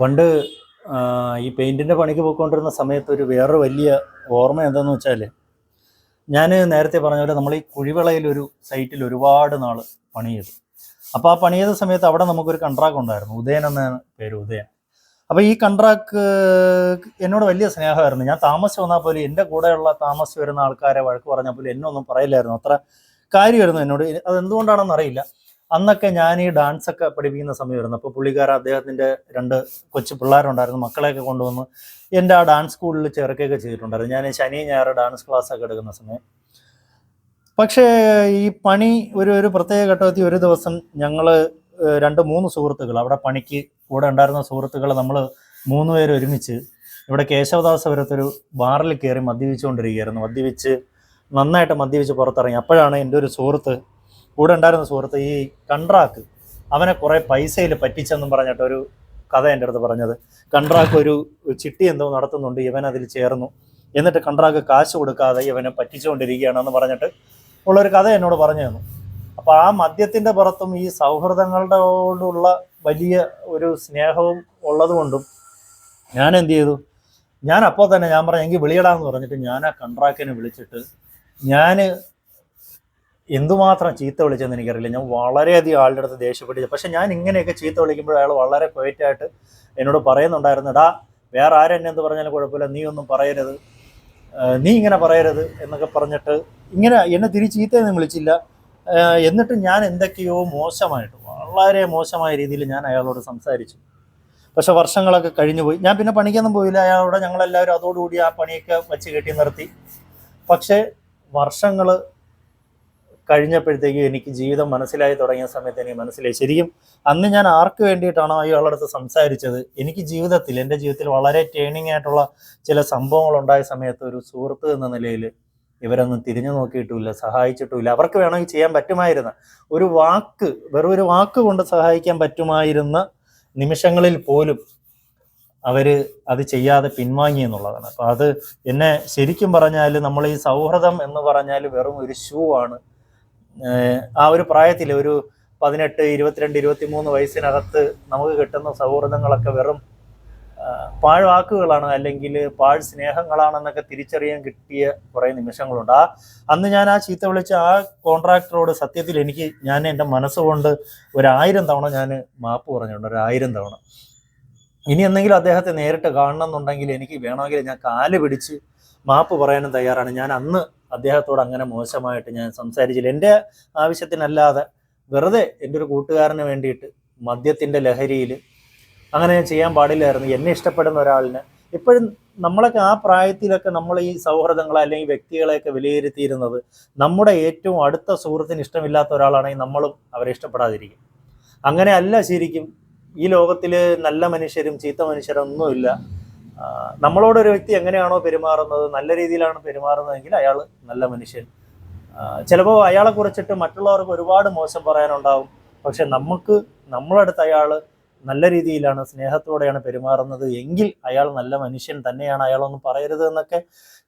പണ്ട് ഈ പെയിന്റിന്റെ പണിക്ക് പോയിക്കൊണ്ടിരുന്ന സമയത്ത് ഒരു വേറൊരു വലിയ ഓർമ്മ എന്താണെന്ന് വെച്ചാൽ ഞാൻ നേരത്തെ പറഞ്ഞ പോലെ നമ്മൾ ഈ കുഴിവിളയിൽ ഒരു സൈറ്റിൽ ഒരുപാട് നാൾ പണി ചെയ്തു അപ്പോൾ ആ പണി ചെയ്ത സമയത്ത് അവിടെ നമുക്കൊരു കൺട്രാക്ട് ഉണ്ടായിരുന്നു. ഉദയൻ എന്ന പേര് ഉദയൻ. അപ്പോൾ ഈ കൺട്രാക്ട് എന്നോട് വലിയ സ്നേഹമായിരുന്നു. ഞാൻ താമസിച്ച് വന്നാൽ പോലും എന്റെ കൂടെയുള്ള താമസിച്ച് വരുന്ന ആൾക്കാരെ വഴക്ക് പറഞ്ഞാൽ പോലും എന്നെ ഒന്നും പറയില്ലായിരുന്നു. അത്ര കാര്യമായിരുന്നു എന്നോട്. അത് എന്തുകൊണ്ടാണെന്ന് അറിയില്ല അന്നൊക്കെ ഞാൻ ഈ ഡാൻസ് ഒക്കെ പഠിപ്പിക്കുന്ന സമയമായിരുന്നു അപ്പോൾ പുള്ളിക്കാരൻ അദ്ദേഹത്തിന്റെ രണ്ട് കൊച്ചു പിള്ളേരുണ്ടായിരുന്നു. മക്കളെയൊക്കെ കൊണ്ടുവന്ന് എന്റെ ആ ഡാൻസ് സ്കൂളിൽ ചേർക്കുകയൊക്കെ ചെയ്തിട്ടുണ്ടായിരുന്നു. ഞാൻ ശനി ഞായർ ഡാൻസ് ക്ലാസ് ഒക്കെ എടുക്കുന്ന സമയം. പക്ഷേ ഈ പണി ഒരു ഒരു പ്രത്യേക ഘട്ടത്തിൽ ഒരു ദിവസം ഞങ്ങൾ രണ്ട് മൂന്ന് സുഹൃത്തുക്കൾ അവിടെ പണിക്ക് കൂടെ ഉണ്ടായിരുന്ന സുഹൃത്തുക്കൾ നമ്മൾ മൂന്ന് പേര് ഒരുമിച്ച് ഇവിടെ കേശവദാസപുരത്തൊരു ബാറിൽ കയറി മദ്യപിച്ചുകൊണ്ടിരിക്കുകയായിരുന്നു. മദ്യപിച്ച് നന്നായിട്ട് മദ്യപിച്ച് പുറത്തിറങ്ങി. അപ്പോഴാണ് എന്റെ ഒരു സുഹൃത്ത് കൂടെ ഉണ്ടായിരുന്ന സുഹൃത്ത് ഈ കൺട്രാക്ക് അവനെ കുറേ പൈസയിൽ പറ്റിച്ചെന്നും പറഞ്ഞിട്ട് ഒരു കഥ എന്റെ അടുത്ത് പറഞ്ഞത്. കൺട്രാക്ക് ഒരു ചിട്ടി എന്തോ നടത്തുന്നുണ്ട് ഇവൻ അതിൽ ചേർന്നു. എന്നിട്ട് കൺട്രാക്ക് കാശ് കൊടുക്കാതെ ഇവനെ പറ്റിച്ചുകൊണ്ടിരിക്കുകയാണെന്ന് പറഞ്ഞിട്ട് ഉള്ളൊരു കഥ എന്നോട് പറഞ്ഞു തന്നു. അപ്പോൾ ആ മദ്യത്തിന്റെ പുറത്തും ഈ സൗഹൃദങ്ങളോടുള്ള വലിയ ഒരു സ്നേഹവും ഉള്ളതുകൊണ്ടും ഞാൻ എന്ത് ചെയ്തു? ഞാൻ അപ്പോൾ തന്നെ ഞാൻ പറഞ്ഞു എങ്കിൽ വിളിയടാന്ന് പറഞ്ഞിട്ട് ഞാൻ ആ കൺട്രാക്കിനെ വിളിച്ചിട്ട് ഞാൻ എന്തുമാത്രം ചീത്ത വിളിച്ചെന്ന് എനിക്കറിയില്ല. ഞാൻ വളരെയധികം ആളുടെ അടുത്ത് ദേഷ്യപ്പെട്ടില്ല പക്ഷെ ഞാൻ ഇങ്ങനെയൊക്കെ ചീത്ത വിളിക്കുമ്പോൾ അയാൾ വളരെ ക്വയറ്റായിട്ട് എന്നോട് പറയുന്നുണ്ടായിരുന്നു എടാ വേറെ ആരെന്നെ എന്ത് പറഞ്ഞാലും കുഴപ്പമില്ല നീ ഒന്നും പറയരുത്. നീ ഇങ്ങനെ പറയരുത് എന്നൊക്കെ പറഞ്ഞിട്ട് ഇങ്ങനെ എന്നെ തിരിച്ച് ചീത്തയൊന്നും വിളിച്ചില്ല എന്നിട്ട് ഞാൻ എന്തൊക്കെയോ മോശമായിട്ട് വളരെ മോശമായ രീതിയിൽ ഞാൻ അയാളോട് സംസാരിച്ചു. പക്ഷെ വർഷങ്ങളൊക്കെ കഴിഞ്ഞു പോയി. ഞാൻ പിന്നെ പണിക്കൊന്നും പോയില്ല. അയാളോട് ഞങ്ങളെല്ലാവരും അതോടുകൂടി ആ പണിയൊക്കെ വെച്ച് കെട്ടി നിർത്തി. പക്ഷേ വർഷങ്ങൾ കഴിഞ്ഞപ്പോഴത്തേക്കും എനിക്ക് ജീവിതം മനസ്സിലായി തുടങ്ങിയ സമയത്ത് എനിക്ക് മനസ്സിലായി. ശരിക്കും അന്ന് ഞാൻ ആർക്ക് വേണ്ടിയിട്ടാണോ അയാളുടെ അടുത്ത് സംസാരിച്ചത്? എനിക്ക് ജീവിതത്തിൽ എന്റെ ജീവിതത്തിൽ വളരെ ടേണിംഗ് ആയിട്ടുള്ള ചില സംഭവങ്ങൾ ഉണ്ടായ സമയത്ത് ഒരു സുഹൃത്ത് എന്ന നിലയിൽ ഇവരൊന്നും തിരിഞ്ഞു നോക്കിയിട്ടുമില്ല സഹായിച്ചിട്ടുമില്ല. അവർക്ക് വേണമെങ്കിൽ ചെയ്യാൻ പറ്റുമായിരുന്ന ഒരു വാക്ക് വെറും ഒരു വാക്ക് കൊണ്ട് സഹായിക്കാൻ പറ്റുമായിരുന്ന നിമിഷങ്ങളിൽ പോലും അവർ അത് ചെയ്യാതെ പിൻവാങ്ങി എന്നുള്ളതാണ്. അപ്പൊ അത് എന്നെ ശരിക്കും പറഞ്ഞാൽ നമ്മൾ ഈ സൗഹൃദം എന്ന് പറഞ്ഞാൽ വെറും ഒരു ഷൂ ആണ്. ആ ഒരു പ്രായത്തിൽ ഒരു പതിനെട്ട് ഇരുപത്തിരണ്ട് ഇരുപത്തിമൂന്ന് വയസ്സിനകത്ത് നമുക്ക് കിട്ടുന്ന സൗഹൃദങ്ങളൊക്കെ വെറും പാഴ്വാക്കുകളാണ് അല്ലെങ്കിൽ പാഴ് സ്നേഹങ്ങളാണെന്നൊക്കെ തിരിച്ചറിയാൻ കിട്ടിയ കുറേ നിമിഷങ്ങളുണ്ട്. ആ അന്ന് ഞാൻ ആ ചീത്ത വിളിച്ച ആ കോൺട്രാക്ടറോട് സത്യത്തിൽ എനിക്ക് ഞാൻ എന്റെ മനസ്സുകൊണ്ട് ഒരായിരം തവണ ഞാൻ മാപ്പ് പറഞ്ഞിട്ടുണ്ട് ഒരായിരം തവണ. ഇനി എന്തെങ്കിലും അദ്ദേഹത്തെ നേരിട്ട് കാണണം എന്നുണ്ടെങ്കിൽ എനിക്ക് വേണമെങ്കിൽ ഞാൻ കാൽ പിടിച്ച് മാപ്പ് പറയാനും തയ്യാറാണ്. ഞാൻ അന്ന് അദ്ദേഹത്തോട് അങ്ങനെ മോശമായിട്ട് ഞാൻ സംസാരിച്ചില്ല. എന്റെ ആവശ്യത്തിനല്ലാതെ വെറുതെ എന്റെ ഒരു കൂട്ടുകാരന് വേണ്ടിയിട്ട് മദ്യത്തിന്റെ ലഹരിയിൽ അങ്ങനെ ചെയ്യാൻ പാടില്ലായിരുന്നു. എന്നെ ഇഷ്ടപ്പെടുന്ന ഒരാളിന് ഇപ്പോഴും നമ്മളൊക്കെ ആ പ്രായത്തിലൊക്കെ നമ്മൾ ഈ സൗഹൃദങ്ങളെ അല്ലെങ്കിൽ വ്യക്തികളെയൊക്കെ വിലയിരുത്തിയിരുന്നത് നമ്മുടെ ഏറ്റവും അടുത്ത സുഹൃത്തിന് ഇഷ്ടമില്ലാത്ത ഒരാളാണെങ്കിൽ നമ്മളും അവരെ ഇഷ്ടപ്പെടാതിരിക്കും. അങ്ങനെ അല്ല ശരിക്കും ഈ ലോകത്തിൽ നല്ല മനുഷ്യരും ചീത്ത മനുഷ്യരും ഒന്നുമില്ല ആ, നമ്മളോടൊരു വ്യക്തി എങ്ങനെയാണോ പെരുമാറുന്നത് നല്ല രീതിയിലാണ് പെരുമാറുന്നതെങ്കിൽ അയാൾ നല്ല മനുഷ്യൻ. ചിലപ്പോൾ അയാളെ കുറിച്ചിട്ട് മറ്റുള്ളവർക്ക് ഒരുപാട് മോശം പറയാനുണ്ടാവും. പക്ഷെ നമുക്ക് നമ്മളടുത്ത് അയാൾ നല്ല രീതിയിലാണ് സ്നേഹത്തോടെയാണ് പെരുമാറുന്നത് എങ്കിൽ അയാൾ നല്ല മനുഷ്യൻ തന്നെയാണ് അയാളൊന്നും പറയരുത് എന്നൊക്കെ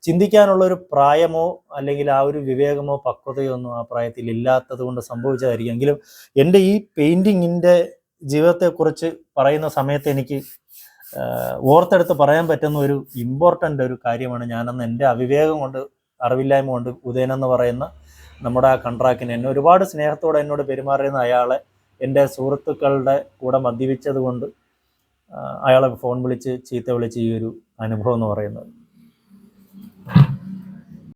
ചിന്തിക്കാനുള്ള ഒരു പ്രായമോ അല്ലെങ്കിൽ ആ ഒരു വിവേകമോ പക്വതയോ ഒന്നും ആ പ്രായത്തിൽ ഇല്ലാത്തത് കൊണ്ട് സംഭവിച്ചതായിരിക്കും. എങ്കിലും എന്റെ ഈ പെയിന്റിങ്ങിന്റെ ജീവിതത്തെക്കുറിച്ച് പറയുന്ന സമയത്ത് എനിക്ക് ഓർത്തെടുത്ത് പറയാൻ പറ്റുന്ന ഒരു ഇമ്പോർട്ടന്റ് ഒരു കാര്യമാണ് ഞാനന്ന് എന്റെ അവിവേകം കൊണ്ട് അറിവില്ലായ്മ കൊണ്ട് ഉദയൻ എന്ന് പറയുന്ന നമ്മുടെ ആ കൺട്രാക്റ്റിന്. എന്നെ ഒരുപാട് സ്നേഹത്തോടെ എന്നോട് പെരുമാറിയുന്ന അയാളെ എന്റെ സുഹൃത്തുക്കളുടെ കൂടെ മദ്യപിച്ചത് കൊണ്ട് അയാളെ ഫോൺ വിളിച്ച് ചീത്ത വിളിച്ച് ഈ ഒരു അനുഭവം എന്ന് പറയുന്നത്.